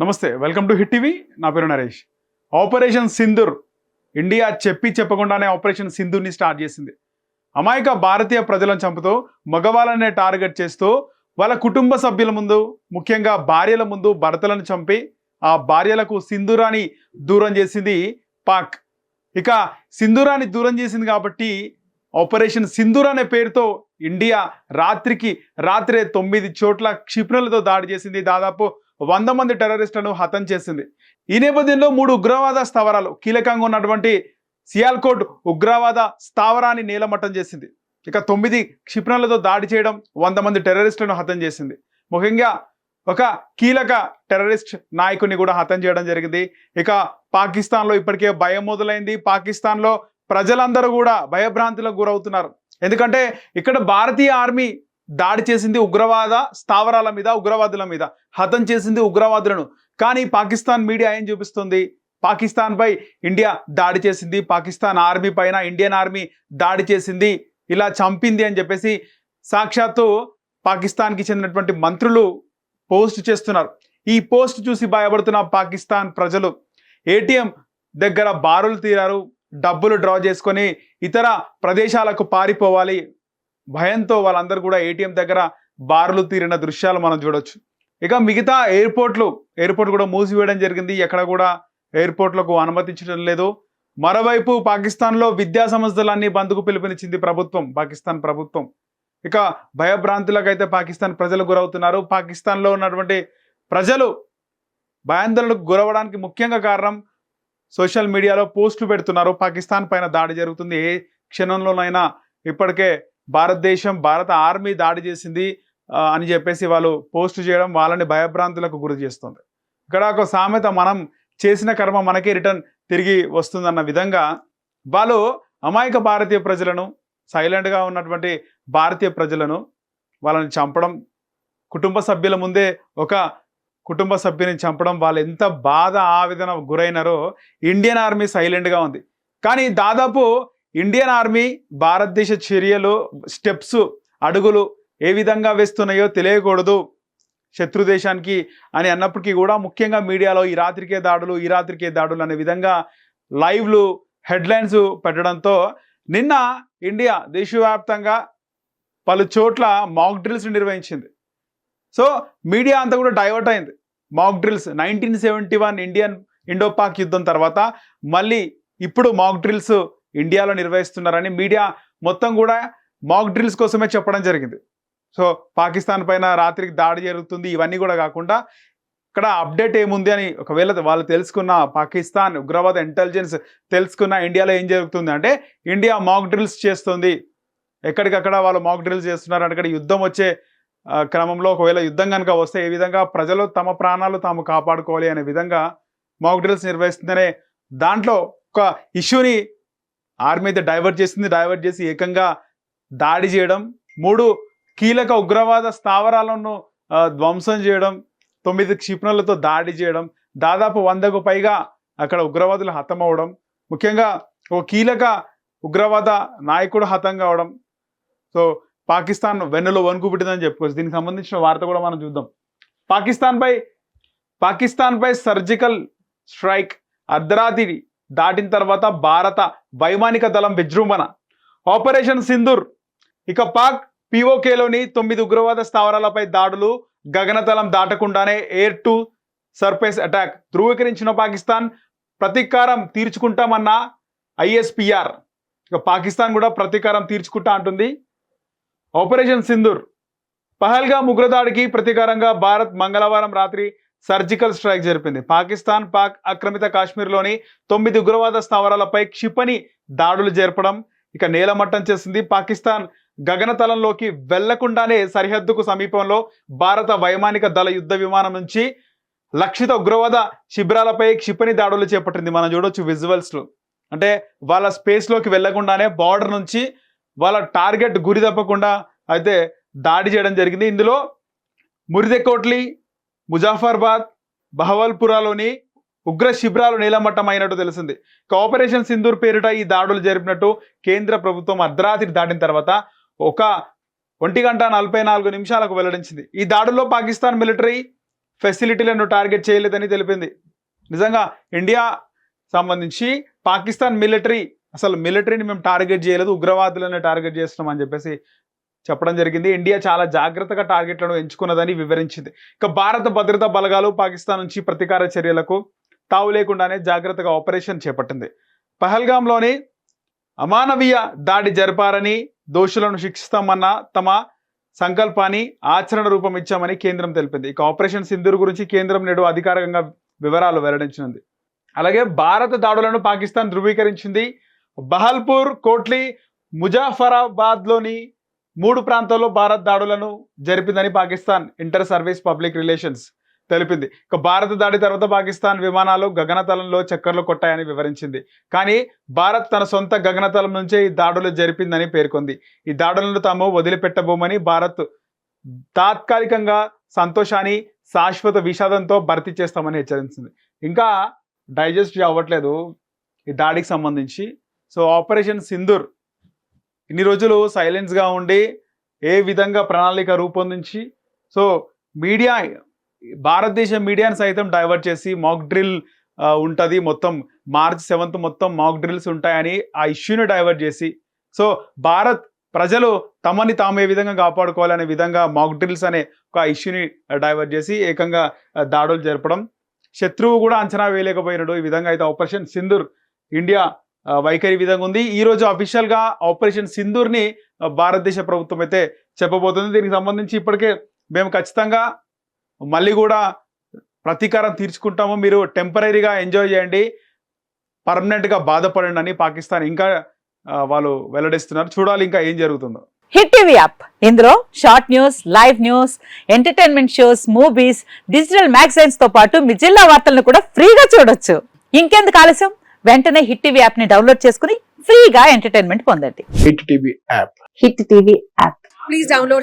నమస్తే welcome to hit TV. నా పేరు నరేష్. ఆపరేషన్ సింధూర్ ఇండియా చెప్పి చెప్పకుండానే ఆపరేషన్ సింధూర్ని స్టార్ట్ చేసింది. అమాయక భారతీయ ప్రజలను చంపుతూ మగవాళ్ళనే టార్గెట్ చేస్తూ వాళ్ళ కుటుంబ సభ్యుల ముందు ముఖ్యంగా భార్యల ముందు భర్తలను చంపి ఆ భార్యలకు సింధూరాన్ని దూరం చేసింది పాక్. ఇక సింధూరాన్ని దూరం చేసింది కాబట్టి ఆపరేషన్ సింధూర్ అనే పేరుతో ఇండియా రాత్రికి రాత్రే తొమ్మిది చోట్ల క్షిపణులతో దాడి చేసింది. దాదాపు వంద మంది టెర్రరిస్టులను హతం చేసింది. ఈ నేపథ్యంలో మూడు ఉగ్రవాద స్థావరాలు కీలకంగా ఉన్నటువంటి సియాల్కోట్ ఉగ్రవాద స్థావరాన్ని నేలమట్టం చేసింది. ఇక తొమ్మిది క్షిపణులతో దాడి చేయడం వంద మంది టెర్రరిస్టులను హతం చేసింది. ముఖ్యంగా ఒక కీలక టెర్రరిస్ట్ నాయకుని కూడా హతం చేయడం జరిగింది. ఇక పాకిస్తాన్లో ఇప్పటికే భయం మొదలైంది. పాకిస్తాన్లో ప్రజలందరూ కూడా భయభ్రాంతిలకు గురవుతున్నారు. ఎందుకంటే ఇక్కడ భారతీయ ఆర్మీ దాడి చేసింది ఉగ్రవాద స్థావరాల మీద ఉగ్రవాదుల మీద. హతం చేసింది ఉగ్రవాదులను. కానీ పాకిస్తాన్ మీడియా ఏం చూపిస్తుంది? పాకిస్తాన్పై ఇండియా దాడి చేసింది. పాకిస్తాన్ ఆర్మీ పైన ఇండియన్ ఆర్మీ దాడి చేసింది. ఇలా చంపింది అని చెప్పేసి సాక్షాత్తు పాకిస్తాన్కి చెందినటువంటి మంత్రులు పోస్ట్ చేస్తున్నారు. ఈ పోస్ట్ చూసి భయపడుతున్న పాకిస్తాన్ ప్రజలు ఏటీఎం దగ్గర బారులు తీరారు. డబ్బులు డ్రా చేసుకొని ఇతర ప్రదేశాలకు పారిపోవాలి. భయంతో వాళ్ళందరూ కూడా ఏటీఎం దగ్గర బార్లు తీరిన దృశ్యాలు మనం చూడొచ్చు. ఇక మిగతా ఎయిర్పోర్ట్లు ఎయిర్పోర్ట్ కూడా మూసివేయడం జరిగింది. ఎక్కడ కూడా ఎయిర్పోర్ట్లకు అనుమతించడం లేదు. మరోవైపు పాకిస్తాన్లో విద్యా సంస్థలన్నీ బంద్కు పిలుపునిచ్చింది ప్రభుత్వం పాకిస్తాన్ ప్రభుత్వం. ఇక భయభ్రాంతులకైతే పాకిస్తాన్ ప్రజలు గురవుతున్నారు. పాకిస్తాన్లో ఉన్నటువంటి ప్రజలు భయాందోళనకు గురవడానికి ముఖ్యంగా కారణం సోషల్ మీడియాలో పోస్టులు పెడుతున్నారు. పాకిస్తాన్ పైన దాడి జరుగుతుంది. ఏ క్షణంలోనైనా ఇప్పటికే భారతదేశం భారత ఆర్మీ దాడి చేసింది అని చెప్పేసి వాళ్ళు పోస్ట్ చేయడం వాళ్ళని భయభ్రాంతులకు గురి చేస్తుంది. ఇక్కడ ఒక సామెత మనం చేసిన కర్మ మనకే రిటర్న్ తిరిగి వస్తుందన్న విధంగా వాళ్ళు అమాయక భారతీయ ప్రజలను సైలెంట్గా ఉన్నటువంటి భారతీయ ప్రజలను వాళ్ళని చంపడం కుటుంబ సభ్యుల ముందే ఒక కుటుంబ సభ్యుని చంపడం వాళ్ళు ఎంత బాధ ఆవేదన గురైనారో ఇండియన్ ఆర్మీ సైలెంట్గా ఉంది. కానీ దాదాపు ఇండియన్ ఆర్మీ భారతదేశ చర్యలు స్టెప్స్ అడుగులు ఏ విధంగా వేస్తున్నాయో తెలియకూడదు శత్రు దేశానికి అని అన్నప్పటికీ కూడా ముఖ్యంగా మీడియాలో ఈ రాత్రికే దాడులు ఈ రాత్రికే దాడులు అనే విధంగా లైవ్లు హెడ్లైన్స్ పెట్టడంతో నిన్న ఇండియా దేశవ్యాప్తంగా పలు చోట్ల మాక్ డ్రిల్స్ నిర్వహించింది. సో మీడియా అంతా కూడా డైవర్ట్ అయింది. Mock drills nineteen seventy one Indian Indo Pak యుద్ధం తర్వాత మళ్ళీ ఇప్పుడు మాక్ డ్రిల్స్ ఇండియాలో నిర్వహిస్తున్నారని మీడియా మొత్తం కూడా మాక్ డ్రిల్స్ కోసమే చెప్పడం జరిగింది. సో పాకిస్తాన్ పైన రాత్రికి దాడి జరుగుతుంది ఇవన్నీ కూడా కాకుండా ఇక్కడ అప్డేట్ ఏముంది అని ఒకవేళ వాళ్ళు తెలుసుకున్న పాకిస్తాన్ ఉగ్రవాద ఇంటెలిజెన్స్ తెలుసుకున్న ఇండియాలో ఏం జరుగుతుంది అంటే ఇండియా మాక్ డ్రిల్స్ చేస్తుంది. ఎక్కడికక్కడ వాళ్ళు మాక్ డ్రిల్స్ చేస్తున్నారు అక్కడ యుద్ధం వచ్చే క్రమంలో ఒకవేళ యుద్ధం కనుక వస్తే ఏ విధంగా ప్రజలు తమ ప్రాణాలు తాము కాపాడుకోవాలి అనే విధంగా మాక్ డ్రిల్స్ నిర్వహిస్తుందనే దాంట్లో ఒక ఇష్యూని ఆర్మీ అయితే డైవర్ట్ చేసింది డైవర్ట్ చేసి ఏకంగా దాడి చేయడం. మూడు కీలక ఉగ్రవాద స్థావరాలను ధ్వంసం చేయడం. తొమ్మిది క్షిపణులతో దాడి చేయడం. దాదాపు వందకు పైగా అక్కడ ఉగ్రవాదులు హతమవడం. ముఖ్యంగా ఒక కీలక ఉగ్రవాద నాయకుడు హతం కావడం. సో పాకిస్తాన్ వెన్నులో వణుకు పుట్టిందని చెప్పుకోవచ్చు. దీనికి సంబంధించిన వార్త కూడా మనం చూద్దాం. పాకిస్తాన్పై పాకిస్తాన్పై సర్జికల్ స్ట్రైక్ అర్ధరాత్రి దాటిన తర్వాత భారత వైమానిక దళం విజృంభణ. ఆపరేషన్ సింధూర్. ఇక పాక్ పిఓకేలోని తొమ్మిది ఉగ్రవాద స్థావరాలపై దాడులు గగనతలం దాటకుండానే ఎయిర్ టు సర్ఫేస్ అటాక్ ధృవీకరించిన పాకిస్తాన్ ప్రతీకారం తీర్చుకుంటామన్న ఐఎస్పిఆర్. ఇక పాకిస్తాన్ కూడా ప్రతీకారం తీర్చుకుంటా అంటుంది. ఆపరేషన్ సింధూర్. పహల్గా ఉగ్రదాడికి ప్రతీకారంగా భారత్ మంగళవారం రాత్రి సర్జికల్ స్ట్రైక్ జరిపింది. పాకిస్తాన్ పాక్ ఆక్రమిత కాశ్మీర్లోని తొమ్మిది ఉగ్రవాద స్థావరాలపై క్షిపణి దాడులు జరపడం ఇక నేలమట్టం చేసింది పాకిస్తాన్. గగనతలంలోకి వెళ్ళకుండానే సరిహద్దుకు సమీపంలో భారత వైమానిక దళ యుద్ధ విమానం నుంచి లక్షిత ఉగ్రవాద శిబిరాలపై క్షిపణి దాడులు చేపట్టింది. మనం చూడొచ్చు విజువల్స్లో. అంటే వాళ్ళ స్పేస్లోకి వెళ్ళకుండానే బార్డర్ నుంచి వాళ్ళ టార్గెట్ గురి తప్పకుండా అయితే దాడి చేయడం జరిగింది. ఇందులో మురిదెకోట్లి ముజాఫర్బాద్ బహవల్పురాలోని ఉగ్ర శిబిరాలు నీలమట్టమైనట్టు అయినట్టు తెలిసింది. ఇక ఆపరేషన్ సింధూర్ పేరిట ఈ దాడులు జరిపినట్టు కేంద్ర ప్రభుత్వం అర్ధరాత్రి దాటిన తర్వాత ఒక ఒంటి గంట నలభై నాలుగు నిమిషాలకు వెల్లడించింది. ఈ దాడుల్లో పాకిస్తాన్ మిలిటరీ ఫెసిలిటీలను టార్గెట్ చేయలేదని తెలిపింది. నిజంగా ఇండియా సంబంధించి పాకిస్తాన్ మిలిటరీ అసలు మిలిటరీని మేము టార్గెట్ చేయలేదు ఉగ్రవాదులను టార్గెట్ చేస్తున్నాం అని చెప్పేసి చెప్పడం జరిగింది. ఇండియా చాలా జాగ్రత్తగా టార్గెట్లను ఎంచుకున్నదని వివరించింది. ఇక భారత భద్రతా బలగాలు పాకిస్తాన్ నుంచి ప్రతీకార చర్యలకు తావు లేకుండానే జాగ్రత్తగా ఆపరేషన్ చేపట్టింది. పహల్గాంలోని అమానవీయ దాడి జరిపారని దోషులను శిక్షిస్తామన్న తమ సంకల్పాన్ని ఆచరణ రూపం ఇచ్చామని కేంద్రం తెలిపింది. ఇక ఆపరేషన్ సింధూర్ గురించి కేంద్రం నేడు అధికారికంగా వివరాలు వెల్లడించినది. అలాగే భారత దాడులను పాకిస్తాన్ ధృవీకరించింది. బహల్పూర్ కోట్లీ ముజాఫరాబాద్లోని మూడు ప్రాంతాల్లో భారత్ దాడులను జరిపిందని Pakistan inter service public relations తెలిపింది. ఇక భారత దాడి తర్వాత పాకిస్తాన్ విమానాలు గగనతలంలో చక్కర్లు కొట్టాయని వివరించింది. కానీ భారత్ తన సొంత గగనతలం నుంచే ఈ దాడులు జరిపిందని పేర్కొంది. ఈ దాడులను తాము వదిలిపెట్టబోమని భారత్ తాత్కాలికంగా సంతోషాన్ని శాశ్వత విషాదంతో భర్తీ చేస్తామని హెచ్చరించింది. ఇంకా డైజెస్ట్ అవ్వట్లేదు ఈ దాడికి సంబంధించి. సో ఆపరేషన్ సింధూర్ ఇన్ని రోజులు సైలెన్స్గా ఉండి ఏ విధంగా ప్రణాళిక రూపొందించి సో మీడియా భారతదేశ మీడియాని సైతం డైవర్ట్ చేసి మాక్ డ్రిల్ ఉంటుంది. మొత్తం మార్చ్ సెవెంత్ మొత్తం మాక్ డ్రిల్స్ ఉంటాయని ఆ ఇష్యూని డైవర్ట్ చేసి సో భారత్ ప్రజలు తమని తాము ఏ విధంగా కాపాడుకోవాలనే విధంగా మాక్ డ్రిల్స్ అనే ఒక ఇష్యూని డైవర్ట్ చేసి ఏకంగా దాడులు జరపడం. శత్రువు కూడా అంచనా వేయలేకపోయినాడు. ఈ విధంగా అయితే ఆపరేషన్ సింధూర్ ఇండియా వైఖరి విధంగా ఉంది. ఈ రోజు అఫీషియల్గా ఆపరేషన్ సింధూర్ని భారతదేశ ప్రభుత్వం అయితే చెప్పబోతుంది. దీనికి సంబంధించి ఇప్పటికే మేము ఖచ్చితంగా మళ్ళీ కూడా ప్రతీకారం తీర్చుకుంటాము. మీరు టెంపరీగా ఎంజాయ్ చేయండి. పర్మనెంట్గా బాధపడండి అని పాకిస్తాన్ ఇంకా వాళ్ళు వెల్లడిస్తున్నారు. చూడాలి ఇంకా ఏం జరుగుతుందో. హిట్ టీవీ యాప్ ఇందులో short news live news entertainment shows movies digital మ్యాగజైన్స్తో పాటు మీ జిల్లా వార్తలను కూడా ఫ్రీగా చూడొచ్చు. ఇంకెందుకు ఆలస్యం? వెంటనే హిట్ టీవీ యాప్ని డౌన్లోడ్ చేసుకుని ఫ్రీగా ఎంటర్టైన్మెంట్ పొందండి. Hit TV app. Hit TV app. Please download